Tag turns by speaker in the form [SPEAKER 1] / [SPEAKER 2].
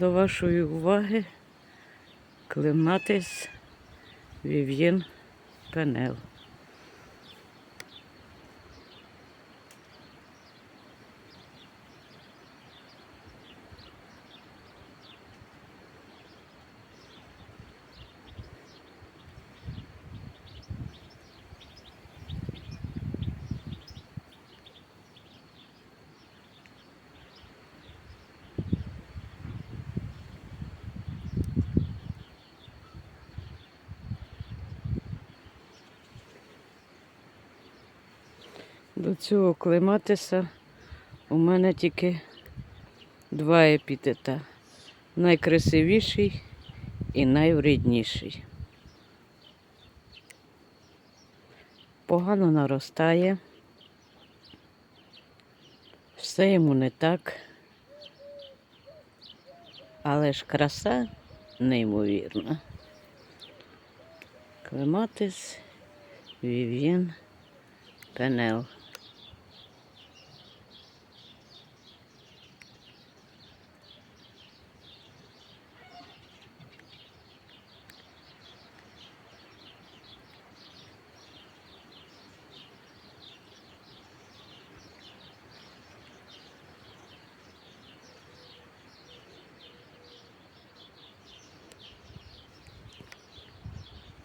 [SPEAKER 1] До вашої уваги клематис Вів'єн Пенел. До цього клематиса у мене тільки два епітета. Найкрасивіший і найвредніший. Погано наростає. Все йому не так. Але ж краса неймовірна. Клематис Вів'єн Пенел.